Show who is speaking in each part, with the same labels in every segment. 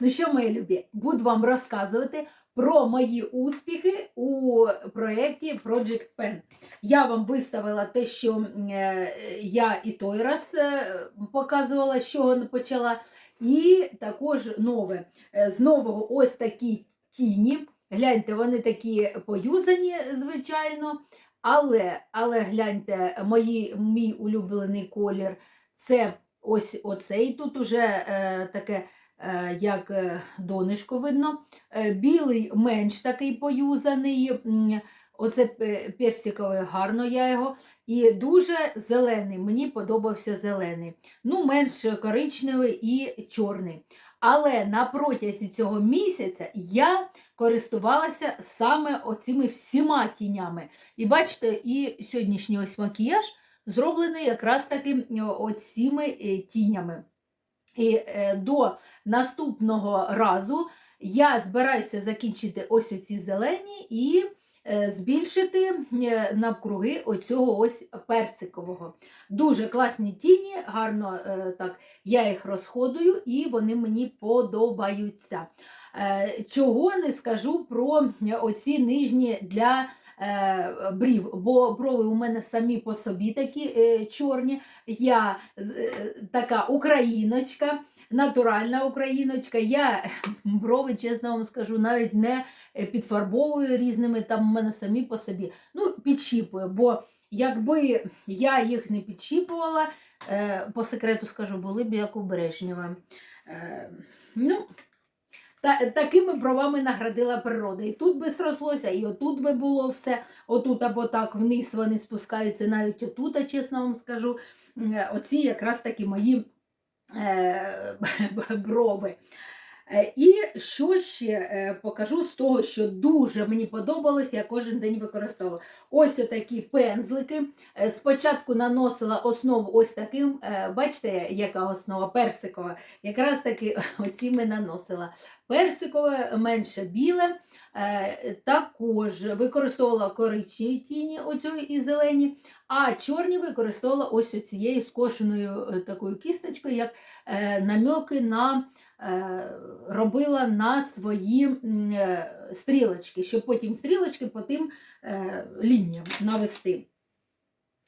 Speaker 1: Ну що, мої любі, буду вам розказувати про мої успіхи у проєкті Project Pen. Я вам виставила те, що е, я і той раз е, показувала, чого почала. І також нове. Е, З нового ось такі тіні. Гляньте, вони такі поюзані, звичайно. Але, але гляньте, мої, мій улюблений колір це ось оцей. Тут уже е, таке, як е, донишко видно. Е, білий менш такий поюзаний. Оце пе- персиковий, гарно я його. І дуже зелений. Мені подобався зелений. Ну, менш коричневий і чорний. Але на протязі цього місяця я користувалася саме оцими всіма тінями. І бачите, і сьогоднішній ось макіяж зроблений якраз таки оціми е, тінями. І е, до наступного разу я збираюся закінчити ось оці зелені і е, збільшити е, навкруги оцього ось персикового. Дуже класні тіні, гарно так я їх розходую і вони мені подобаються. Чого не скажу про оці нижні для брів, бо брови у мене самі по собі такі е, чорні. Я е, така україночка, натуральна україночка. Я брови, чесно вам скажу, навіть не е, підфарбовую різними, там у мене самі по собі. Ну, підщіпую, бо якби я їх не підщіпувала, е, по секрету скажу, були б як у Брежнєва. Е, ну, та, такими бровами наградила природа. І тут би срослося, і отут би було все. Отут або так вниз вони спускаються, навіть отут, чесно вам скажу. Е, Оці якраз такі мої е, брови. Е, І що ще е, покажу з того, що дуже мені подобалось, я кожен день використовувала. Ось такі пензлики. Е, Спочатку наносила основу ось таким, бачите, яка основа персикова. Якраз таки оціми наносила. Персикове менше біле. Також використовувала коричневі тіні оцю і зелені, а чорні використовувала ось оцією скошеною такою кісточкою, як намьоки на робила на свої е, стрілочки, щоб потім стрілочки по тим е, лініям навести.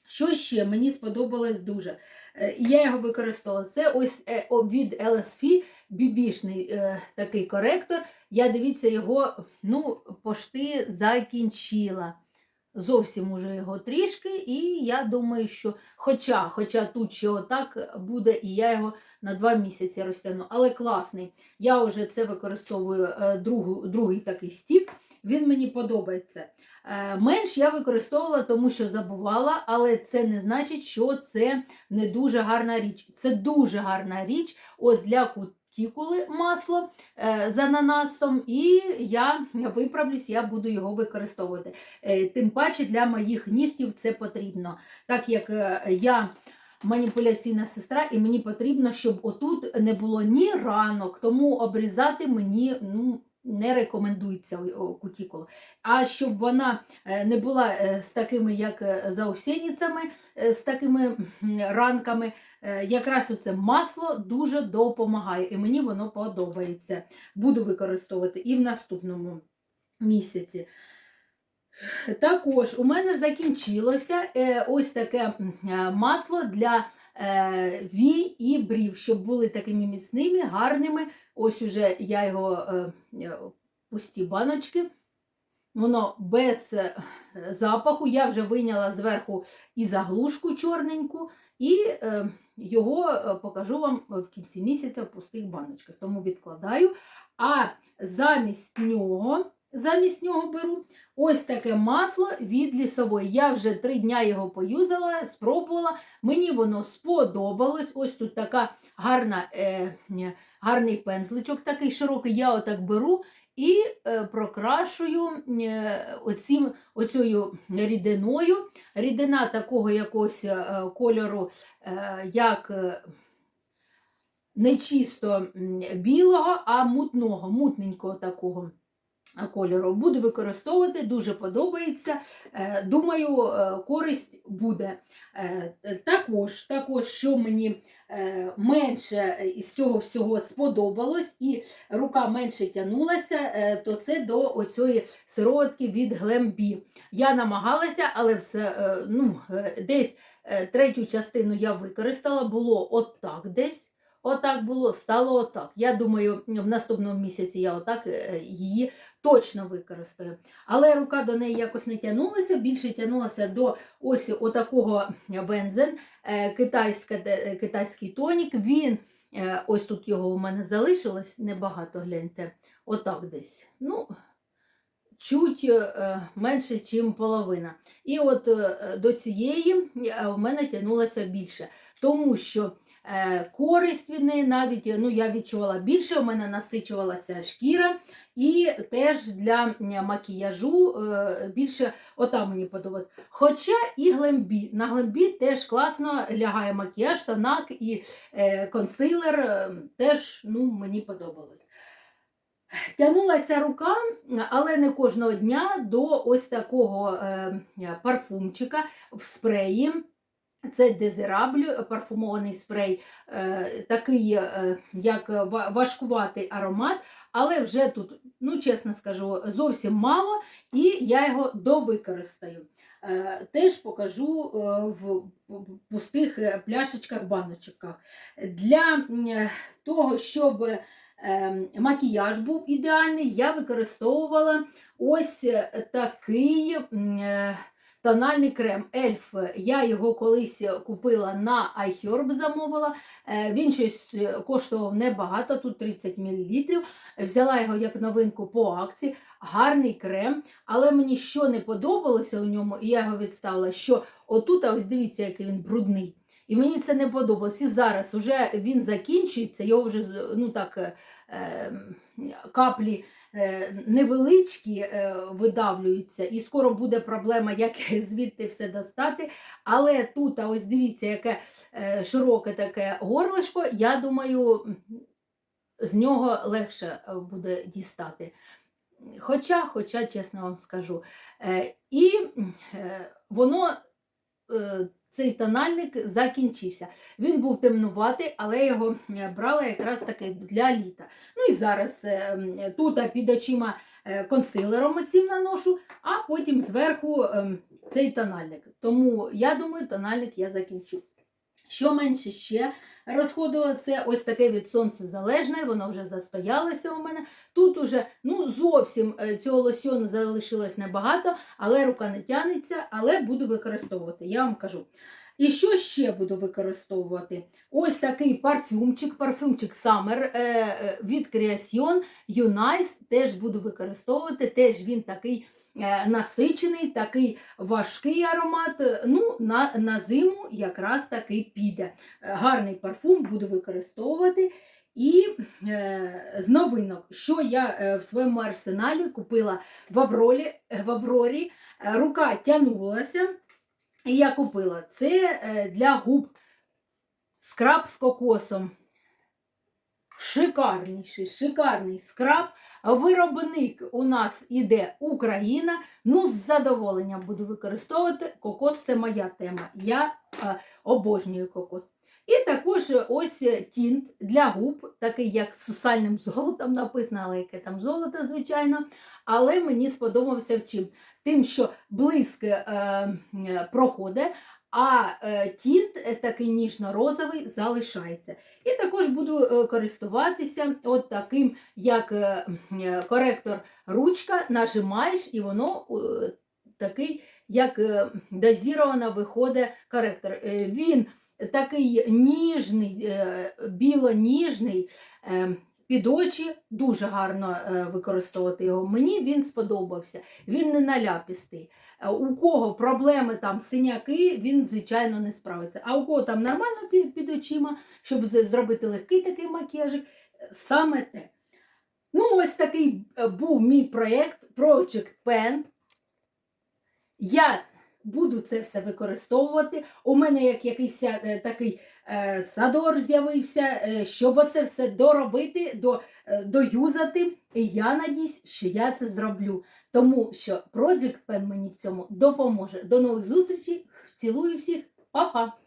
Speaker 1: Що ще мені сподобалось дуже? Е, Я його використовувала. Це ось е, від LSF бібішний е, такий коректор. Я дивіться, його ну, пошти закінчила. Зовсім уже його трішки, і я думаю, що хоча, хоча тут ще отак буде, і я його на два місяці розтягну. Але класний. Я вже це використовую е, другу, другий такий стік. Він мені подобається. Е, Менш я використовувала, тому що забувала, але це не значить, що це не дуже гарна річ. Це дуже гарна річ. Ось для кутікули масло е, з ананасом, і я виправлюсь, я буду його використовувати. Е, Тим паче для моїх нігтів це потрібно. Так як е, я маніпуляційна сестра, і мені потрібно, щоб отут не було ні ранок, тому обрізати мені ну, не рекомендується о. А щоб вона не була з такими, як заусеницями, е, з такими ранками, якраз оце масло дуже допомагає, і мені воно подобається. Буду використовувати і в наступному місяці. Також у мене закінчилося е, ось таке е, масло для е, вій і брів, щоб були такими міцними, гарними. Ось уже я його е, е, пусті баночки. Воно без е, запаху. Я вже вийняла зверху і заглушку чорненьку, і е, його е, покажу вам в кінці місяця в пустих баночках. Тому відкладаю. А замість нього, замість нього беру ось таке масло від лісової. Я вже три дня його поюзала, спробувала. Мені воно сподобалось. Ось тут така гарна, е, е, гарний пензличок, такий широкий. Я отак беру і е, прокрашую е, оцім, оцею рідиною. Рідина такого якогось е, кольору, як не чисто білого, а мутного, мутненького такого. Кольору. Буду використовувати, дуже подобається. Е, Думаю, е, користь буде. Е, Також, також, що мені е, менше із цього всього сподобалось, і рука менше тягнулася, е, то це до оцієї сироватки від Глембі. Я намагалася, але все, е, ну, е, десь е, третю частину я використала, було отак десь. Отак було, стало отак. Я думаю, в наступному місяці я отак е, її точно використаю. Але рука до неї якось не тягнулася, більше тягнулася до ось отакого вензен, е, де- китайський тонік. Він, е, ось тут його у мене залишилось, небагато гляньте, отак десь. Ну, чуть е, менше, ніж половина. І от е, до цієї е, в мене тягнулося більше, тому що е, користь від неї навіть ну, я відчувала більше, у мене насичувалася шкіра, і теж для макіяжу е, більше ота мені подобалось. Хоча і глембі. На глембі теж класно лягає макіяж, тонак і е, консилер е, теж ну, мені подобалось. Тягнулася рука, але не кожного дня до ось такого е, парфумчика в спреї. Це дезираблю, парфумований спрей, е, такий, е, як важкуватий аромат, але вже тут, ну чесно скажу, зовсім мало, і я його довикористаю. Е, теж покажу е, в пустих е, пляшечках, баночках. Для е, того, щоб е, макіяж був ідеальний, я використовувала ось е, такий. Тональний крем Ельф. Я його колись купила на iHerb, замовила. Е, Він щось е, коштував небагато, тут 30 мл. Взяла його як новинку по акції. Гарний крем, але мені що не подобалося у ньому, і я його відставила, що отут, ось дивіться, який він брудний. І мені це не подобалось. І зараз уже він закінчується, його вже ну так, е, е, каплі невеличкі е, видавлюються, і скоро буде проблема, як звідти все достати. Але тут, а ось дивіться, яке е, широке таке горлишко, я думаю, з нього легше е, буде дістати. Хоча, хоча, чесно вам скажу. Е, І е, воно, е, цей тональник закінчився. Він був темнуватий, але я його е, брала якраз таки для літа. Ну і зараз е, тут під очима е, консилером оцім наношу, а потім зверху е, цей тональник. Тому я думаю, тональник я закінчу. Що менше ще розходило, це ось таке від сонця залежне, воно вже застоялося у мене. Тут уже ну, зовсім е, цього лосьону залишилось небагато, але рука не тянеться, але буду використовувати, я вам кажу. І що ще буду використовувати? Ось такий парфюмчик, парфюмчик Summer е, е, від Creation Unice теж буду використовувати. Теж він такий насичений, такий важкий аромат. Е, Ну, на, на зиму якраз такий піде. Е, Гарний парфум буду використовувати. І е, з новинок, що я е, в своєму арсеналі купила в Авролі, в Аврорі, Е, рука тягнулася, і я купила це е, для губ скраб з кокосом. Шикарніший, шикарний скраб. Виробник у нас іде Україна. Ну, з задоволенням буду використовувати. Кокос це моя тема. Я е, обожнюю кокос. І також ось тінт для губ, такий як з сусальним золотом написано, але яке там золото, звичайно. Але мені сподобався в чим? Тим, що блиск е, е, проходить, а е, тінт е, такий ніжно-розовий залишається. І також буду е, користуватися от таким, як коректор ручка, нажимаєш, і воно такий, як дозіровано виходить коректор. Він такий ніжний, біло-ніжний. Під очі дуже гарно е, використовувати його. Мені він сподобався. Він не наляпістий. Е, У кого проблеми там синяки, він, звичайно, не справиться. А у кого там нормально під, очима, щоб зробити легкий такий макіяжик, е, саме те. Ну, ось такий був мій проєкт Project Pen. Я буду це все використовувати. У мене як якийсь е, такий е, садор з'явився, е, щоб оце все доробити, до, е, доюзати, і я надіюсь, що я це зроблю. Тому що Project Pen мені в цьому допоможе. До нових зустрічей. Цілую всіх, Па-па!